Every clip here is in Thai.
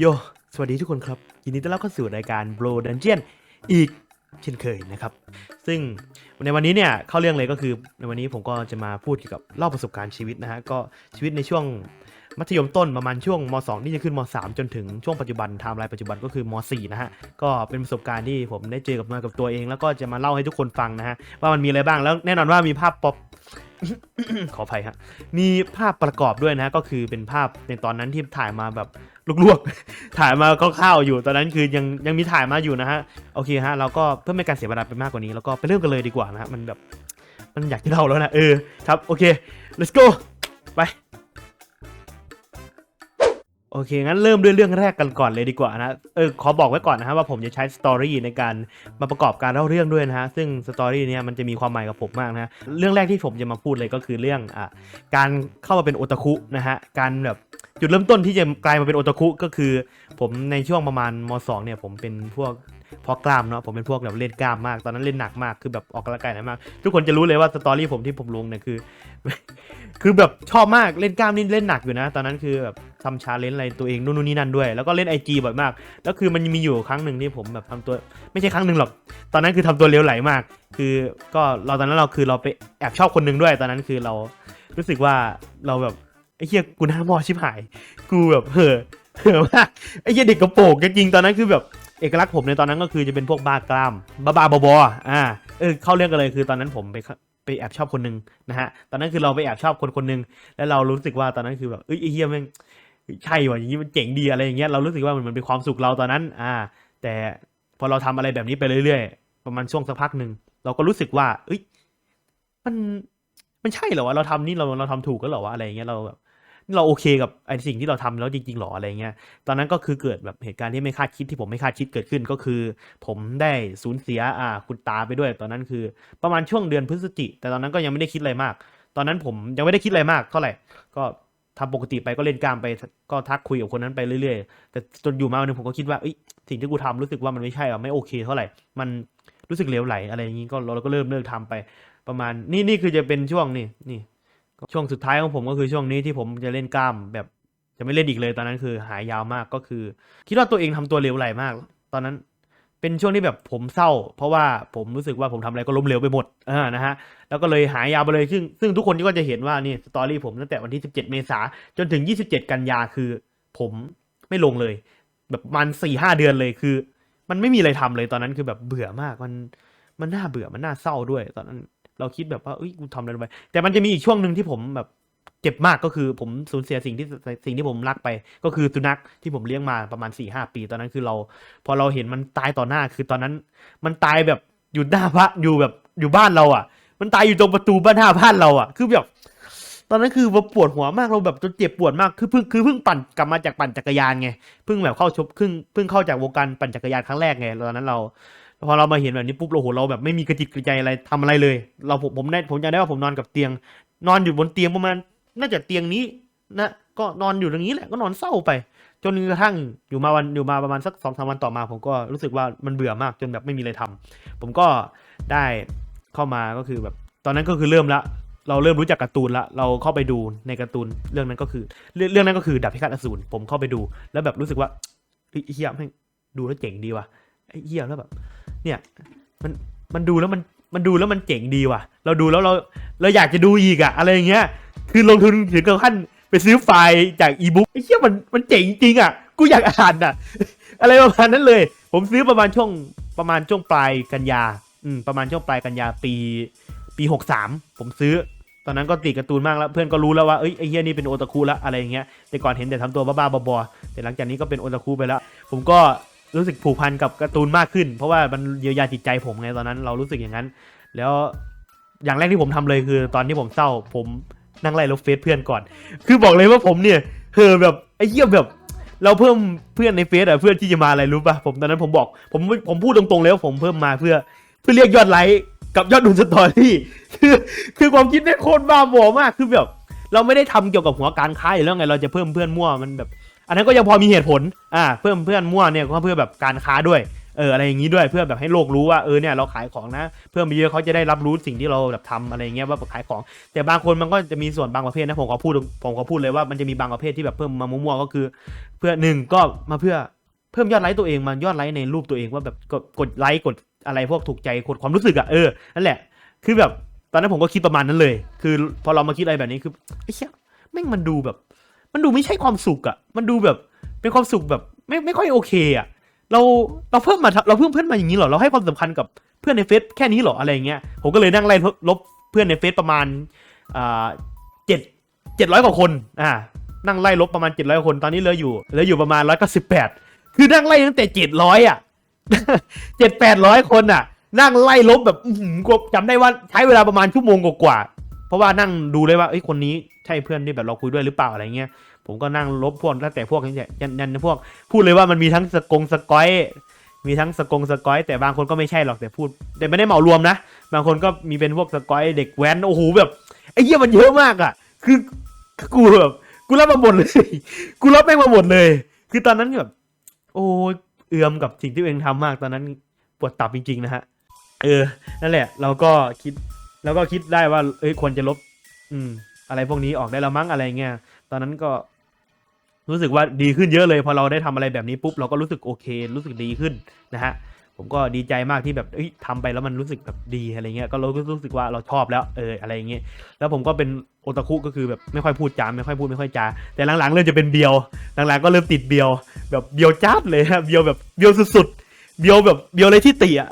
โย สวัสดีทุกคนครับ ยินดีต้อนรับเข้าสู่รายการ Bro Dungeon อีกเช่นเคยนะครับ ซึ่งในวันนี้เนี่ยเข้าเรื่องเลยก็คือในวันนี้ผมก็จะมาพูดเกี่ยวกับเล่าประสบการณ์ชีวิตนะฮะ ก็ชีวิตในช่วงมัธยมต้นประมาณช่วงม 2 ที่จะขึ้นม 3 จนถึงช่วงปัจจุบันไทม์ไลน์ปัจจุบันก็คือม 4 นะฮะ ก็เป็นประสบการณ์ที่ผมได้เจอกับมากับตัวเอง แล้วก็จะมาเล่าให้ทุกคนฟังนะฮะว่ามันมีอะไรบ้างแล้วแน่นอนว่ามีภาพป๊อป ขออภัยฮะมีภาพประกอบด้วยนะก็คือเป็นภาพในตอนนั้นที่ถ่ายมาแบบลวกๆ ถ่ายมาคร่าวๆอยู่ ตอนนั้นคือยังยังมีถ่ายมาอยู่นะฮะ โอเคฮะ เราก็เพื่อไม่ให้การเสียเวลาไปมากกว่านี้ แล้วก็ไปเริ่มกันเลยดีกว่านะฮะ มันแบบ มันอยากที่เราแล้วนะ เออ ครับ โอเค let's go ไป โอเค งั้นเริ่มด้วยเรื่องแรกกันก่อนเลยดีกว่านะเออขอบอกไว้ก่อนนะฮะว่าผมจะใช้สตอรี่ในการมาประกอบการเล่าเรื่องด้วยนะฮะซึ่งสตอรี่เนี้ยมันจะมีความหมายกับผมมากนะฮะเรื่องแรกที่ผมจะมาพูดเลยก็คือเรื่องอะการเข้ามาเป็นโอตาคุนะฮะการแบบจุดเริ่มต้นที่จะกลายมาเป็นโอตาคุก็คือ ผมในช่วงประมาณม 2 เนี่ยผมเป็นพวก เพอกล้ามเนาะผมเป็นพวกแบบเล่นกล้ามมากตอนนั้นเล่นหนักมากคือแบบออกกำลังกายหนักมากทุกคนจะรู้เลยว่าสตอรี่ผมที่ผมลงเนี่ยคือ คือแบบชอบมากเล่นกล้ามนี่เล่นหนักอยู่นะ ตอนนั้นคือแบบทำชาเลนจ์อะไรตัวเองนู่นนี่นั่นด้วย แล้วก็เล่นไอจีบ่อยมาก แล้วคือมันมีอยู่ครั้งหนึ่งที่ผมแบบทำตัวไม่ใช่ครั้งหนึ่งหรอก ตอนนั้นคือทำตัวเลี้ยวไหลมาก คือก็เราตอนนั้นเราคือเราไปแอบชอบคนหนึ่งด้วย ตอนนั้นคือเรารู้สึกว่าเราแบบไอ้เหี้ยกูหน้ามอชิบหาย กูแบบเห่อเห่อมากไอ้เหี้ยเด็กกระโปรงจริงตอนนั้นคือแบบ เอกลักษณ์ผมในตอนนั้นก็คือจะเป็นพวกบ้ากล้ามบ้าบ้าบอๆอ่าเออเข้าเรื่องกันเลยคือตอนนั้นผมไปไปแอบชอบคนหนึ่งนะฮะตอนนั้นคือเราไปแอบชอบคนคนหนึ่งแล้วเรารู้สึกว่าตอนนั้นคือแบบเอ้ยไอเหี้ยแม่งใช่ว่ะอย่างนี้มันเจ๋งดีอะไรอย่างเงี้ยเรารู้สึกว่ามันมันเป็นความสุขเราตอนนั้น อ่า แต่พอเราทำอะไรแบบนี้ไปเรื่อยๆ ประมาณช่วงสักพักหนึ่งเราก็รู้สึกว่า เอ้ย มันมันใช่เหรอวะเราทำนี่เราเราทำถูกก็เหรอวะอะไรอย่างเงี้ยเราแบบ เราโอเคกับไอ้สิ่งที่เราทำแล้วจริงๆหรออะไรเงี้ย ตอนนั้นก็คือเกิดแบบเหตุการณ์ที่ไม่คาดคิดที่ผมไม่คาดคิดเกิดขึ้นก็คือ ผมได้สูญเสียอ่าคุณตาไปด้วย ตอนนั้นคือประมาณช่วงเดือนพฤศจิ แต่ตอนนั้นก็ยังไม่ได้คิดอะไรมาก ตอนนั้นผมยังไม่ได้คิดอะไรมากเท่าไหร่ก็ทำปกติไปก็เล่นกล้ามไปก็ทักคุยกับคนนั้นไปเรื่อยๆ แต่จนอยู่มาวันหนึงผมก็คิดว่าสิ่งที่กูทำรู้สึกว่ามันไม่ใช่อะไม่โอเคเท่าไหร่ มันรู้สึกเลวไหลอะไรอย่างนี้ก็เราก็เริ่มเลิกทำไป ประมาณนี่นี่คือจะเป็นช่วงนี่นี่ ช่วงสุดท้ายของผมก็คือช่วงนี้ที่ผมจะเล่นกล้ามแบบจะไม่เล่นอีกเลยตอนนั้นคือหายยาวมากก็คือ คิดว่าตัวเองทำตัวเหลวไหลมาก ตอนนั้นเป็นช่วงที่แบบผมเศร้า เพราะว่าผมรู้สึกว่าผมทำอะไรก็ล้มเหลวไปหมดอ่านะฮะแล้วก็เลยหายยาวไปเลยซึ่งซึ่งทุกคนก็จะเห็นว่านี่สตอรี่ผมตั้งแต่วันที่ 17 เมษาจนถึง 27 กันยาคือ ผมไม่ลงเลย แบบมันสี่ห้าเดือนเลยคือ มันไม่มีอะไรทำเลยตอนนั้นคือแบบเบื่อมากมันมันน่าเบื่อมันน่าเศร้าด้วยตอนนั้น เราคิดแบบว่าเอ้ยกูทำอะไรลงไป แต่มันจะมีอีกช่วงหนึ่งที่ผมแบบเจ็บมากก็คือผมสูญเสียสิ่งที่สิ่งที่ผมรักไป ก็คือสุนัขที่ผมเลี้ยงมาประมาณ4ี่ห้าปีตอนนั้นคือเรา พอเราเห็นมันตายต่อหน้าคือตอนนั้น มันตายแบบอยู่หน้าพระอยู่แบบอยู่บ้านเราอะ มันตายอยู่ตรงประตูบ้านหน้าบ้านเราอะ คือแบบ ตอนนั้นคือเราปวดหัวมากเราแบบจนเจ็บปวดมากคือเพิ่งคือเพิ่งปั่นกลับมาจากปั่นจักรยานไงเพิ่งแบบเข้าชบเพิ่งเพิ่งเข้าจากวงการปั่นจักรยานครั้งแรกไงตอนนั้นเรา พอเรามาเห็นแบบนี้ปุ๊บเราโหเราแบบไม่มีกระจิตกระใจอะไรทำอะไรเลย เราผมผมได้ผมจำได้ว่าผมนอนกับเตียง นอนอยู่บนเตียงประมาณน่าจะเตียงนี้นะก็นอนอยู่ตรงนี้แหละก็นอนเศร้าไป จนกระทั่งอยู่มาวันอยู่มาประมาณสักสองสามวันต่อมา ผมก็รู้สึกว่ามันเบื่อมากจนแบบไม่มีอะไรทำผมก็ได้เข้ามาก็คือแบบตอนนั้นก็คือเริ่มละเราเริ่มรู้จักการ์ตูนละ เราเข้าไปดูในการ์ตูนเรื่องนั้นก็คือ เรื่องเรื่องนั้นก็คือดาบพิฆาตอสูรผมเข้าไปดู แล้วแบบรู้สึกว่าเฮียแม่งดูแล้วเจ๋งดีว่ะเฮียแล้วแบบ เนี่ยมันมันดูแล้วมันมันดูแล้วมันเจ๋งดีว่ะ เราดูแล้วเราเราอยากจะดูอีกอะอะไรอย่างเงี้ย คือลงทุนถึงกับขั้นไปซื้อไฟล์จากอีบุ๊กไอ้เหี้ยมันมันเจ๋งจริงอะกูอยากอ่านอะอะไรประมาณนั้นเลย ผมซื้อประมาณช่วงประมาณช่วงปลายกันยา อืมประมาณช่วงปลายกันยาปี ปีหกสามผมซื้อ ตอนนั้นก็ติดการ์ตูนมากแล้ว เพื่อนก็รู้แล้วว่าเอ้ยไอ้เฮียนี่เป็นโอตาคุละอะไรอย่างเงี้ยแต่ก่อนเห็นแต่ทำตัวบ้าๆบอๆแต่หลังจากนี้ก็เป็นโอตาคุไปแล้ว ผมก็ รู้สึกผูกพันกับการ์ตูนมากขึ้น เพราะว่ามันเยียวยาจิตใจผมไงตอนนั้นเรารู้สึกอย่างนั้น แล้วอย่างแรกที่ผมทำเลยคือ ตอนที่ผมเศร้า ผมนั่งไล่ลบเฟซเพื่อนก่อน คือบอกเลยว่าผมเนี่ยเฮอแบบไอ้เหี้ยแบบ เราเพิ่มเพื่อนในเฟซอะเพื่อนที่จะมาอะไรรู้ป่ะผมตอนนั้นผมบอกผมผมพูดตรงๆเลยว่าผมเพิ่มมาเพื่อ เพื่อเรียกยอดไลค์กับยอดดูสตอรี่คือคือความคิดเนี่ยโคตรบ้าบอมากคือแบบ เราไม่ได้ทำเกี่ยวกับหัวการค้าอยู่แล้วไงเราจะเพิ่มเพื่อนมั่วมันแบบ อันนั้นก็ยังพอมีเหตุผลอ่าเพิ่มเพื่อนมั่วเนี่ยก็เพื่อแบบการค้าด้วยเอออะไรอย่างนี้ด้วยเพื่อแบบให้โลกรู้ว่าเออเนี่ยเราขายของนะ เพื่อมีเยอะเขาจะได้รับรู้สิ่งที่เราแบบทำอะไรอย่างเงี้ยว่าขายของ แต่บางคนมันก็จะมีส่วนบางประเภทนะผมขอพูดผมขอพูดเลยว่ามันจะมีบางประเภทที่แบบเพิ่มมามั่วๆก็คือ เพื่อหนึ่งก็มาเพื่อเพิ่มยอดไลค์ตัวเองมายอดไลค์ในรูปตัวเองว่าแบบกดกดไลค์กดอะไรพวกถูกใจกดความรู้สึกอะเออนั่นแหละ คือแบบตอนนั้นผมก็คิดประมาณนั้นเลย คือพอเรามาคิดอะไรแบบนี้คือไอ้เชี่ยแม่งมันดูแบบ มันดูไม่ใช่ความสุขอะมันดูแบบเป็นความสุขแบบไม่ไม่ค่อยโอเคอะเราเราเพิ่มมาเราเพิ่มเพื่อนมาอย่างนี้เหรอเราให้ความสำคัญกับเพื่อนในเฟซแค่นี้เหรออะไรเงี้ยผมก็เลยนั่งไล่ลบเพื่อนในเฟซประมาณอ่าเจ็ดเจ็ดร้อยกว่าคนอ่านั่งไล่ลบประมาณเจ็ดร้อยคนตอนนี้เหลืออยู่เหลืออยู่ประมาณร้อยเก้าสิบแปดคือนั่งไล่ตั้งแต่เจ็ดร้อยอะเจ็ดแปดร้อยคนอะ นั่งไล่ลบแบบอื้อหือกว่าจำได้ว่าใช้เวลาประมาณชั่วโมงกว่าเพราะว่านั่งดูเลยว่าเอ้คนนี้ใช่เพื่อนที่แบบเราคุยด้วยหรือเปล่าอะไรเงี้ย ผมก็นั่งลบพวกตั้งแต่พวกนี้แหละยันยันพวก พูดเลยว่ามันมีทั้งสกงสกอยมีทั้งสกงสกอยแต่บางคนก็ไม่ใช่หรอกแต่พูด แต่ไม่ได้เหมารวมนะ บางคนก็มีเป็นพวกสกอยเด็กแว้นโอ้โหแบบไอ้เหี้ยมันเยอะมากอะ คือกูแบบกูรับมาหมดเลย กูรับแม่งมาหมดเลย คือตอนนั้นแบบโอ้ยเอือมกับสิ่งที่เองทำมากตอนนั้นปวดตับจริงๆนะฮะเออ นั่นแหละ เราก็คิดแล้วก็คิดได้ว่า เอ้ยควรจะลบ อืม อะไรพวกนี้ออกได้แล้วมั้งอะไรเงี้ย ตอนนั้นก็ รู้สึกว่าดีขึ้นเยอะเลยพอเราได้ทำอะไรแบบนี้ปุ๊บเราก็รู้สึกโอเค รู้สึกดีขึ้นนะฮะผมก็ดีใจมากที่แบบเอ้ยทำไปแล้วมันรู้สึกแบบดีอะไรเงี้ยก็เราก็รู้สึกว่าเราชอบแล้วเอออะไรเงี้ยแล้วผมก็เป็นโอตาคุก็คือแบบไม่ค่อยพูดจาไม่ค่อยพูดไม่ค่อยจาแต่หลังๆเริ่มจะเป็นเบียวหลังๆก็เริ่มติดเบียว แบบเบียวจ้าดเลยฮะเบียวแบบเบียวสุดๆเบียวแบบเบียวเลยที่ติอะ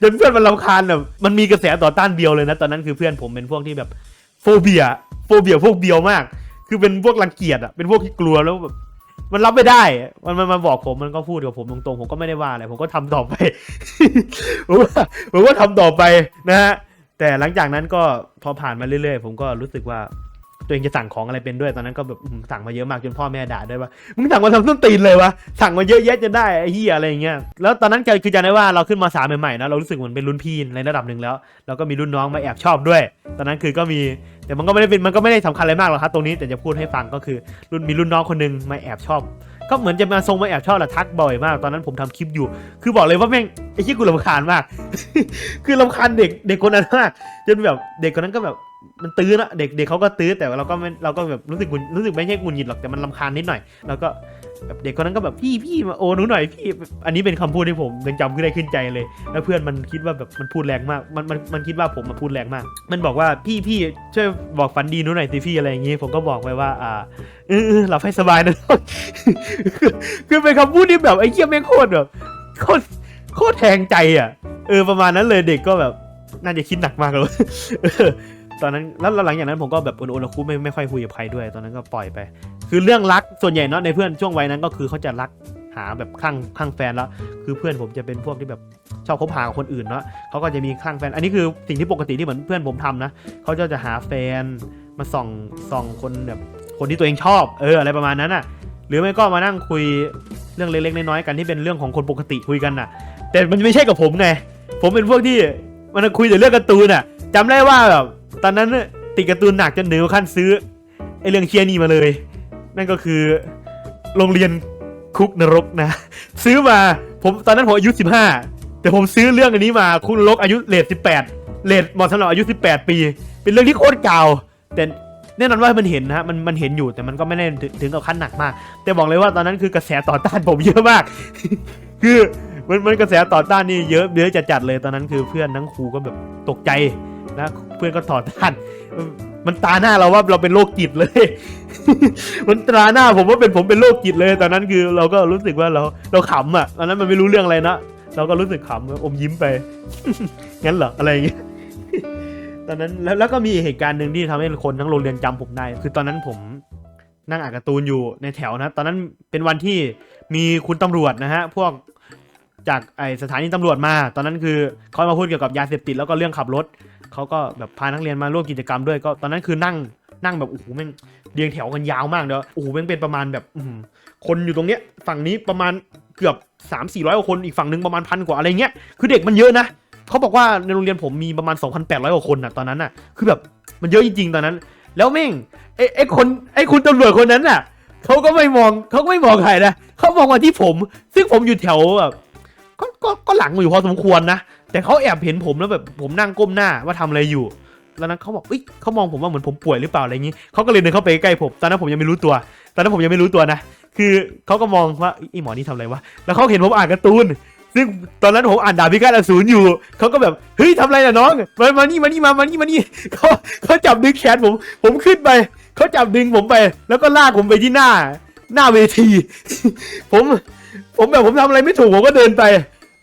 จนเพื่อนมันรำคาญแบบมันมีกระแสต่อต้านเบียวเลยนะ ตอนนั้นคือเพื่อนผมเป็นพวกที่แบบโฟเบียโฟเบียพวกเบียวมาก คือเป็นพวกรังเกียจอะเป็นพวกที่กลัวแล้วแบบมันรับไม่ได้ มันมันมาบอกผมมันก็พูดกับผมตรงๆ ผมก็ไม่ได้ว่าอะไร ผมก็ทำต่อไป ผมว่าผมก็ทำต่อไปนะฮะ แต่หลังจากนั้นก็พอผ่านมาเรื่อยๆ ผมก็รู้สึกว่า ตัวเองจะสั่งของอะไรเป็นด้วยตอนนั้นก็แบบสั่งมาเยอะมากจนพ่อแม่ด่าด้วยว่ามึงสั่งมาทำส้นตีนเลยวะสั่งมาเยอะแยะจะได้ไอ้เหี้ยอะไรอย่างเงี้ยแล้วตอนนั้นคือจำได้ว่าเราขึ้นมาสามใหม่ๆนะเรารู้สึกเหมือนเป็นรุ่นพี่ในระดับหนึ่งแล้วแล้วก็มีรุ่นน้องมาแอบชอบด้วย ตอนนั้นคือก็มีแต่มันก็ไม่ได้เป็นมันก็ไม่ได้สำคัญอะไรมากหรอกครับตรงนี้แต่จะพูดให้ฟังก็คือรุ่นมีรุ่นน้องคนหนึงมาแอบชอบก็เหมือนจะมาทรงมาแอบชอบแหละทักบ่อยมาก ตอนนั้นผมทำคลิปอยู่ คือบอกเลยว่าแม่งไอ้ที่กูรำคาญมาก คือรำคาญเด็กเด็กคนนั้นมากจนแบบเด็กคนนั้นก็แบบ มันตื้อนะเด็กเด็กเขาก็ตื้อแต่เราก็ไม่เราก็แบบรู้สึกหงุดรู้สึกไม่ใช่หุนหิดหรอกแต่มันรำคาญนิดหน่อย แล้วก็แบบเด็กคนนั้นก็แบบพี่พี่มาโอหนูหน่อยพี่อันนี้เป็นคำพูดที่ผมยังจำขึ้นได้ขึ้นใจเลย แล้วเพื่อนมันคิดว่าแบบมันพูดแรงมากมันมันมันคิดว่าผมมาพูดแรงมาก มันบอกว่าพี่พี่ช่วยบอกฝันดีหนูหน่อยสิพี่อะไรอย่างงี้ผมก็บอกไปว่า อ่าเออหลับให้สบายนะคือเป็นคำพูดที่แบบไอ้เหี้ยแม่งโคตรแบบโคตรโคตรแทงใจอะ เออประมาณนั้นเลยเด็กก็แบบน่าจะคิดหนักมากเลย ตอนนั้นแล้วหลังจากนั้นผมก็แบบโอนโอนคุไม่ไม่ค่อยคุยกับใครด้วย ตอนนั้นก็ปล่อยไป คือเรื่องรักส่วนใหญ่เนาะในเพื่อนช่วงวัยนั้นก็คือเขาจะรักหาแบบข้างข้างแฟนแล้ว คือเพื่อนผมจะเป็นพวกที่แบบชอบคบหากับคนอื่นเนาะเขาก็จะมีข้างแฟน อันนี้คือสิ่งที่ปกติที่เหมือนเพื่อนผมทำนะเขาจะจะหาแฟนมาส่องส่องคนแบบคนที่ตัวเองชอบเอออะไรประมาณนั้นอะ หรือไม่ก็มานั่งคุยเรื่องเล็กๆน้อยๆกันที่เป็นเรื่องของคนปกติคุยกันน่ะ แต่มันไม่ใช่กับผมไงผมเป็นพวกที่มันคุยแต่เรื่องการ์ตูนอะจำได้ว่าแบบ ตอนนั้นน่ะติดการ์ตูนหนักจนเหนือขั้นซื้อไอเรื่องเชียนี่มาเลย นั่นก็คือโรงเรียนคุกนรกนะ ซื้อมาผมตอนนั้นผมอายุ 15 แต่ผมซื้อเรื่องอันนี้มาคุกนรกอายุเลท18 เลทเหมาะสำหรับอายุ 18 ปี เป็นเรื่องที่โคตรเก่า แต่แน่นอนว่ามันเห็นนะฮะมันมันเห็นอยู่แต่มันก็ไม่ได้ถึงถึงกับขั้นหนักมาก แต่บอกเลยว่าตอนนั้นคือกระแสต่อต้านผมเยอะมาก คือมันมันกระแสต่อต้านนี่เยอะเยอะจัดๆเลยตอนนั้นคือเพื่อนทั้งครูก็แบบตกใจ นะเพื่อนก็ตอต้านมันมันตาหน้าเราว่าเราเป็นโรคจิตเลย มันตาหน้าผมว่าเป็นผมเป็นโรคจิตเลย ตอนนั้นคือเราก็รู้สึกว่าเราเราขำอะตอนนั้นมันไม่รู้เรื่องอะไรนะเราก็รู้สึกขำอมยิ้มไป งั้นเหรออะไรอย่างเงี้ยตอนนั้นแล้วแล้วก็มีเหตุการณ์หนึ่งที่ทำให้คนทั้งโรงเรียนจำผมได้ คือตอนนั้นผมนั่งอ่านการ์ตูนอยู่ในแถวนะ ตอนนั้นเป็นวันที่มีคุณตำรวจนะฮะ พวกจากไอสถานีตำรวจมา ตอนนั้นคือเขามาพูดเกี่ยวกับยาเสพติดแล้วก็เรื่องขับรถ เขาก็แบบพานักเรียนมาร่วมกิจกรรมด้วยก็ตอนนั้นคือนั่งนั่งแบบโอ้โหแม่งเรียงแถวกันยาวมากเด้อโอ้โหแม่งเป็นประมาณแบบคนอยู่ตรงเนี้ยฝั่งนี้ประมาณเกือบ 3 4 0 0กว่าคนอีกฝั่งหนึ่งประมาณพันกว่าอะไรเงี้ยคือเด็กมันเยอะนะเขาบอกว่าในโรงเรียนผมมีประมาณ 2,800กว่าคนน่ะตอนนั้นน่ะคือแบบมันเยอะจริงๆตอนนั้น แล้วแม่งไอ้ไอ้คนไอ้คุณตำรวจคนนั้นน่ะเขาก็ไม่มองเขาก็ไม่มองใครนะเขามองมาที่ผม ซึ่งผมอยู่แถวแบบก็หลังอยู่พอสมควรนะ แต่เขาแอบเห็นผมแล้วแบบผมนั่งก้มหน้าว่าทำอะไรอยู่ แล้วนั้นเขาบอกเอ้ยเขามองผมว่าเหมือนผมป่วยหรือเปล่าอะไรอย่างนี้เขาก็เลยเดินเข้าไปใกล้ผม ตอนนั้นผมยังไม่รู้ตัว ตอนนั้นผมยังไม่รู้ตัวนะ คือเขาก็มองว่าไอ้หมอนี่ทำอะไรวะ แล้วเขาเห็นผมอ่านการ์ตูน ซึ่งตอนนั้นผมอ่านดาบพิฆาตอสูรอยู่ เขาก็แบบ เฮ้ยทำอะไรล่ะน้อง มามานี่มานี่มา มานี่มานี่เขาเขาจับดึงแขนผม ผมขึ้นไป เขาจับดึงผมไป แล้วก็ลากผมไปที่หน้า หน้าเวที ผม ผมแบบผมทำอะไรไม่ถูก ผมก็เดินไป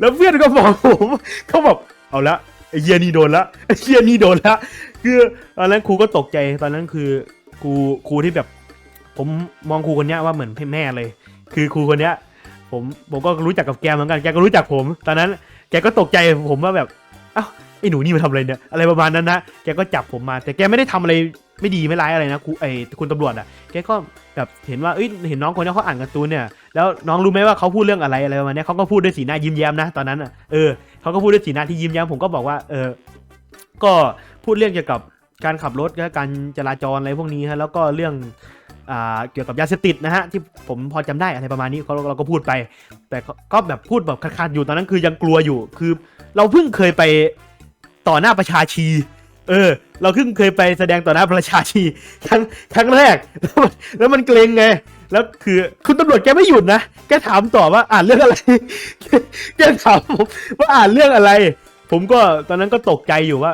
แล้วเพื่อนก็บอกผมเขาแบบเอาละไอเฮียนี่โดนละไอเฮียนี่โดนละคือตอนนั้นครูก็ตกใจตอนนั้นคือครูครูที่แบบ ผมมองครูคนนี้ว่าเหมือนแม่เลย คือครูคนนี้ผมผมก็รู้จักกับแกเหมือนกันแกก็รู้จักผม ตอนนั้น แกก็ตกใจผมว่าแบบเอ้าไอ้หนูนี่มาทำอะไรเนี่ยอะไรประมาณนั้นนะแกก็จับผมมา แต่แกไม่ได้ทำอะไร ไม่ดีไม่ร้ายอะไรนะครูไอคุณตำรวจอะแกก็แบบเห็นว่าเอ้ยเห็นน้องคนนี้เขาอ่านการ์ตูนเนี่ยแล้วน้องรู้ไหมว่าเขาพูดเรื่องอะไรอะไรประมาณนี้เขาก็พูดด้วยสีหน้ายิ้มแย้มนะตอนนั้นอะเออเขาก็พูดด้วยสีหน้าที่ยิ้มแย้มผมก็บอกว่าเออก็พูดเรื่องเกี่ยวกับการขับรถและการจราจรอะไรพวกนี้ฮะแล้วก็เรื่องอ่าเกี่ยวกับยาเสพติดนะฮะที่ผมพอจำได้อะไรประมาณนี้เขาเราก็พูดไป แต่ก็แบบพูดแบบขาดๆอยู่ตอนนั้นคือยังกลัวอยู่คือ เราเพิ่งเคยไปต่อหน้าประชาชี เออ เราเพิ่งเคยไปแสดงต่อหน้าประชาชีครั้งครั้งแรก แล้วมันแล้วมันเกรงไง แล้วคือคุณตำรวจแกไม่หยุดนะ แกถามต่อว่าอ่านเรื่องอะไร แกถามผมว่าอ่านเรื่องอะไร ผมก็ตอนนั้นก็ตกใจอยู่ว่า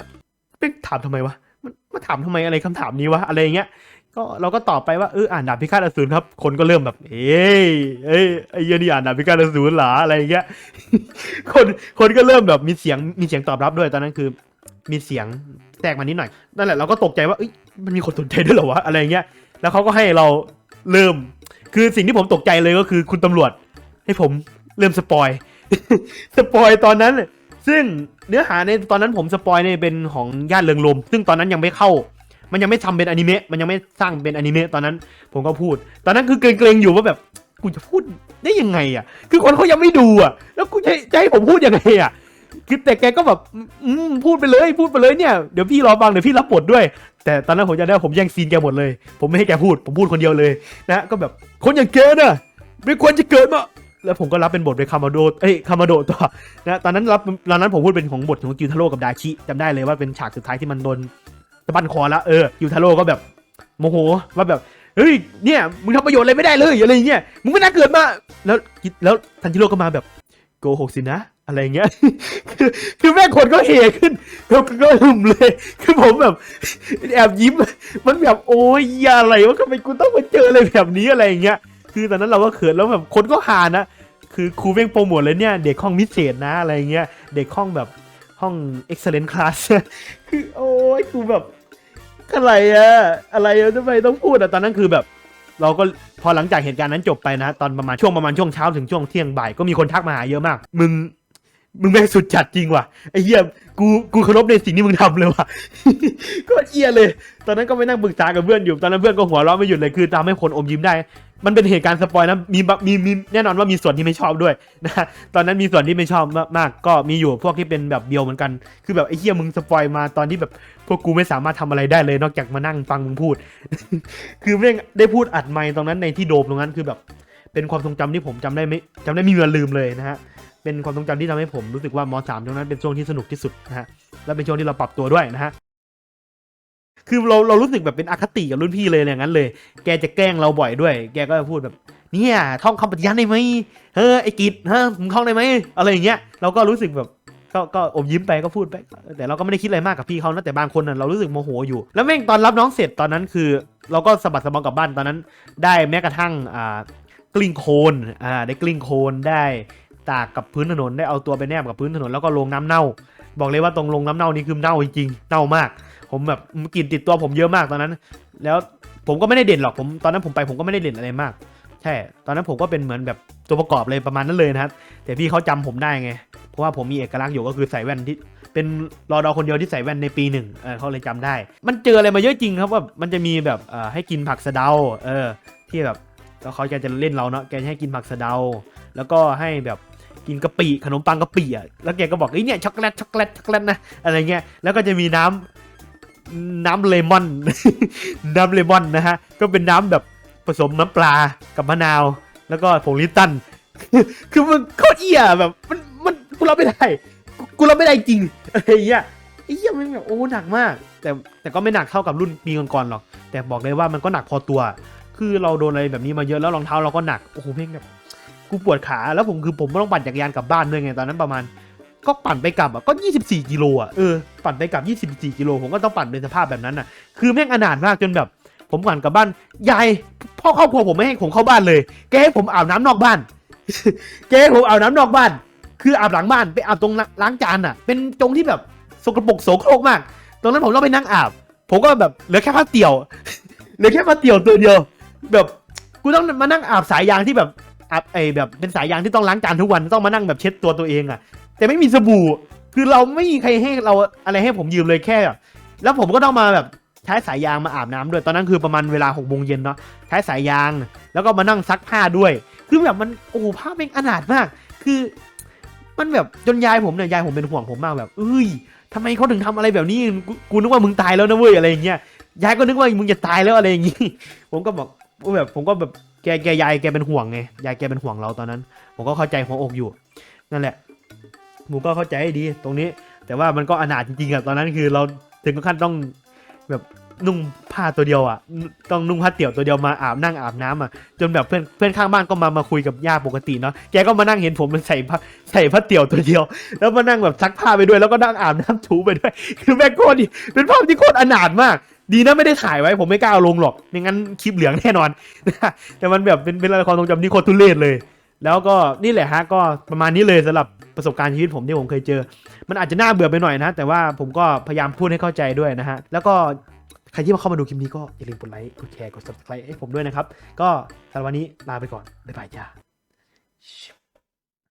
เป็นถามทำไมวะ มันมาถามทำไมอะไรคำถามนี้วะอะไรอย่างเงี้ย ก็เราก็ตอบไปว่าเอออ่านดาบพิฆาตอสูรครับ คนก็เริ่มแบบ เอ้ยเอ้ยไอ้เยนี่อ่านดาบพิฆาตอสูรหรออะไรอย่างเงี้ย คนคนก็เริ่มแบบมีเสียงมีเสียงตอบรับด้วยตอนนั้นคือ มีเสียงแตกมานิดหน่อย นั่นแหละเราก็ตกใจว่าอมันมีคนสนใจด้วยเหรอวะอะไรเงี้ย แล้วเขาก็ให้เราเริ่ม คือสิ่งที่ผมตกใจเลยก็คือคุณตำรวจ ให้ผมเริ่มสปอยสปอยตอนนั้น ซึ่งเนื้อหาในตอนนั้นผมสปอยในเป็นของญาติเริงลม ซึ่งตอนนั้นยังไม่เข้า มันยังไม่ทำเป็นอนิเมะ มันยังไม่สร้างเป็นอนิเมะตอนนั้น ผมก็พูด ตอนนั้นคือเกรงๆอยู่ว่าแบบกูจะพูดได้ยังไงอะ คือคนเขายังไม่ดูอะ แล้วกูจะจะให้ผมพูดยังไงอะ คือแต่แกก็แบบอืมพูดไปเลยพูดไปเลยเนี่ยเดี๋ยวพี่รอฟังเดี๋ยวพี่รับบทด้วย แต่ตอนนั้นผมจะได้ผมแย่งซีนแกหมดเลย ผมไม่ให้แกพูด ผมพูดคนเดียวเลยนะก็แบบคนอย่างแกน่ะไม่ควรจะเกิดมาแล้วผมก็รับเป็นบทเป็นคามาโดเอ้ยคามาโดต่อนะตอนนั้นรับตอนนั้นผมพูดเป็นของบทของกิวทาโร่กับดาชิจำได้เลยว่าเป็นฉากสุดท้ายที่มันโดนตะบันคอแล้วเออกิวทาโร่ก็แบบโมโหว่าแบบเฮ้ยเนี่ยมึงทำประโยชน์อะไรไม่ได้เลยอะไรเงี้ยมึงไม่น่าเกิดมาแล้วแล้วทันจิโร่ก็มาแบบโกหกสินะ อะไรเงี้ย คือคือแม่คนก็เฮขึ้นแล้วก็หึมเลย คือผมแบบ แอบยิ้ม มันแบบโอ้ยอย่าอะไรวะทำไมกูต้องมาเจออะไรแบบนี้อะไรเงี้ย คือตอนนั้นเราก็เขินแล้วแบบคนก็หานะ คือครูเพ่งโปรโมทเลยเนี่ย เด็กห้องพิเศษนะอะไรเงี้ย เด็กห้องแบบห้อง excellent class คือโอ้ยกูแบบอะไรอะอะไรอะทำไมต้องพูดอะตอนนั้นคือแบบ เราก็พอหลังจากเหตุการณ์นั้นจบไปนะ ตอนประมาณช่วงประมาณช่วงเช้าถึงช่วงเที่ยงบ่ายก็มีคนทักมาหาเยอะมาก มึง มึงแม่งสุดจัดจริงว่ะไอ้เหี้ยกูกูเคารพในสิ่งที่มึงทำเลยว่ะ ก็เหี้ยเลย ตอนนั้นก็ไปนั่งปรึกษากับเพื่อนอยู่ ตอนนั้นเพื่อนก็หัวเราะไม่หยุดเลยคือทำให้คนอมยิ้มได้ มันเป็นเหตุการณ์สปอยนะมีบะมีมีแน่นอนว่ามีส่วนที่ไม่ชอบด้วยนะตอนนั้นมีส่วนที่ไม่ชอบมากๆก็มีอยู่พวกที่เป็นแบบเบียวเหมือนกัน คือแบบไอ้เหี้ยมึงสปอยมาตอนที่แบบพวกกูไม่สามารถทำอะไรได้เลย นอกจากมานั่งฟังมึงพูด คือเร่งได้พูดอัดไมค์ตรงนั้นในที่โดมตรงนั้นคือแบบ เป็นความทรงจำที่ผมจำได้ไม่จำได้ไมมีวันลืมเลยนะฮะ เป็นความทรงจำที่ทำให้ผมรู้สึกว่ามสามตรงนั้นเป็นช่วงที่สนุกที่สุดนะฮะและเป็นช่วงที่เราปรับตัวด้วยนะฮะคือเราเรารู้สึกแบบเป็นอคติกับรุ่นพี่เลยอย่างนั้นเลย แกจะแกล้งเราบ่อยด้วย แกก็จะพูดแบบเนี่ยท่องคำปฏิญาณได้ไหมเฮ้ยไอ้กิจฮะมึงท่องได้ไหมอะไรอย่างเงี้ยเราก็รู้สึกแบบก็ก็อมยิ้มไปก็พูดไป แต่เราก็ไม่ได้คิดอะไรมากกับพี่เขานะแต่บางคนน่ะเรารู้สึกโมโหอยู่ แล้วแม่งตอนรับน้องเสร็จตอนนั้นคือ เราก็สะบัดสะบอมกลับบ้านตอนนั้น ได้แม้กระทั่งอ่ากลิ้งโคนอ่าได้กลิ้งโคนได้ ตากกับพื้นถนนได้เอาตัวไปแนบกับพื้นถนนแล้วก็ลงน้ำเน่า บอกเลยว่าตรงลงน้ำเน่านี่คือเน่าจริงๆเน่ามาก ผมแบบกลิ่นติดตัวผมเยอะมากตอนนั้น แล้วผมก็ไม่ได้เด่นหรอกผมตอนนั้นผมไปผมก็ไม่ได้เด่นอะไรมาก ใช่ ตอนนั้นผมก็เป็นเหมือนแบบตัวประกอบเลยประมาณนั้นเลยนะครับแต่พี่เขาจำผมได้ไง เพราะว่าผมมีเอกลักษณ์อยู่ก็คือใส่แว่นที่เป็นรอดอคนเดียวที่ใส่แว่นในปีหนึ่งเออเขาเลยจำได้ มันเจออะไรมาเยอะจริงครับว่ามันจะมีแบบเอ่อให้กินผักสะเดาเออที่แบบแล้วเขาแกจะเล่นเราเนาะแกจะให้กินผักสะเดา แล้วก็ให้แบบ กินกะปิขนมปังกะปิอะแล้วแกก็บอกไอ้เนี่ยช็อกโกแลตช็อกโกแลตช็อกโกแลตนะอะไรเงี้ยแล้วก็จะมีน้ำน้ำเลมอน น้ำเลมอนนะฮะก็เป็นน้ำแบบผสมน้ำปลากับมะนาว แล้วก็ผงลิปตัน คือมันโคตรเอี่ยแบบมันมันกูรับไม่ได้กูรับไม่ได้จริงอะไรเงี้ยไอ้เหี้ยมันแบบโอ้หนักมาก แต่แต่ก็ไม่หนักเท่ากับรุ่นปีก่อนๆหรอก แต่บอกเลยว่ามันก็หนักพอตัว คือเราโดนอะไรแบบนี้มาเยอะแล้วรองเท้าเราก็หนักโอ้โหเพ่งแบบ กูปวดขาแล้วผมคือผมต้องปั่นจักรยานกลับบ้านด้วยไงตอนนั้นประมาณ ก็ปั่นไปกลับอะก็ 24กิโลอะเออปั่นไปกลับ 24กิโลผมก็ต้องปั่นในสภาพแบบนั้นอะ คือแม่งอนาถมากจนแบบ ผมปั่นกลับบ้านยายพ่อครอบครัวผมไม่ให้ผมเข้าบ้านเลยแกให้ผมอาบน้ำนอกบ้านแกให้ผมอาบน้ำนอกบ้าน คืออาบหลังบ้านไปอาบตรงล้างจานอะ เป็นตรงที่แบบสกปรกโสโครกมากตรงนั้นผมต้องไปนั่งอาบ ผมก็แบบเหลือแค่ผ้าเตี่ยวเหลือแค่ผ้าเตี่ยวตัวเดียว แบบกูต้องมานั่งอาบสายยางที่แบบ อาบไอแบบเป็นสายยางที่ต้องล้างจานทุกวันต้องมานั่งแบบเช็ดตัวตัวเองอะ แต่ไม่มีสบู่ คือเราไม่มีใครให้เราอะไรให้ผมยืมเลยแค่ แล้วผมก็ต้องมาแบบใช้สายยางมาอาบน้ำด้วยตอนนั้นคือประมาณเวลาหกโมงเย็นเนาะใช้สายยางแล้วก็มานั่งซักผ้าด้วย คือแบบมันโอ้โหผ้าเป็นอนาถมาก คือ มันแบบจนยายผมเนี่ยยายผมเป็นห่วงผมมากแบบเอ้ยทำไมเขาถึงทำอะไรแบบนี้กูนึกว่ามึงตายแล้วนะเว้ยอะไรอย่างเงี้ยยายก็นึกว่ามึงจะตายแล้วอะไรอย่างงี้ ผมก็บอกแบบผมก็แบบ แกแกยายแกเป็นห่วงไงยายแกเป็นห่วงเราตอนนั้น ผมก็เข้าใจหัวอกอยู่ นั่นแหละผมก็เข้าใจดีตรงนี้ แต่ว่ามันก็อนาถจริงๆอะตอนนั้นคือเราถึงขั้นต้องแบบ นุ่งผ้าตัวเดียวอะต้องนุ่งผ้าเตี่ยวตัวเดียวมาอาบนั่งอาบน้ำอะ จนแบบเพื่อนเพื่อนข้างบ้านก็มามาคุยกับย่าปกติเนาะ แกก็มานั่งเห็นผมมันใส่ผ้าใส่ผ้าเตี่ยวตัวเดียว แล้วมานั่งแบบซักผ้าไปด้วยแล้วก็นั่งอาบน้ำถูไปด้วย คือแม่โคตรดีเป็นภาพที่โคตรอนาถมาก ดีนะไม่ได้ถ่ายไว้ผมไม่กล้าเอาลงหรอกไม่งั้นคลิปเหลืองแน่นอน แต่มันแบบเป็นเป็นละครทรงจำที่โคตรทุเรศเลย แล้วก็นี่แหละฮะก็ประมาณนี้เลยสำหรับประสบการณ์ชีวิตผมที่ผมเคยเจอ มันอาจจะน่าเบื่อไปหน่อยนะ แต่ว่าผมก็พยายามพูดให้เข้าใจด้วยนะฮะ แล้วก็ ครที่มาเข้ามาดูคลิปนี้ก็อย่าลืมกดไลค์ กดแชร์ กด subscribe ให้ผมด้วยนะครับ ก็สำหรับวันนี้ลาไปก่อน บ๊ายบายจ้า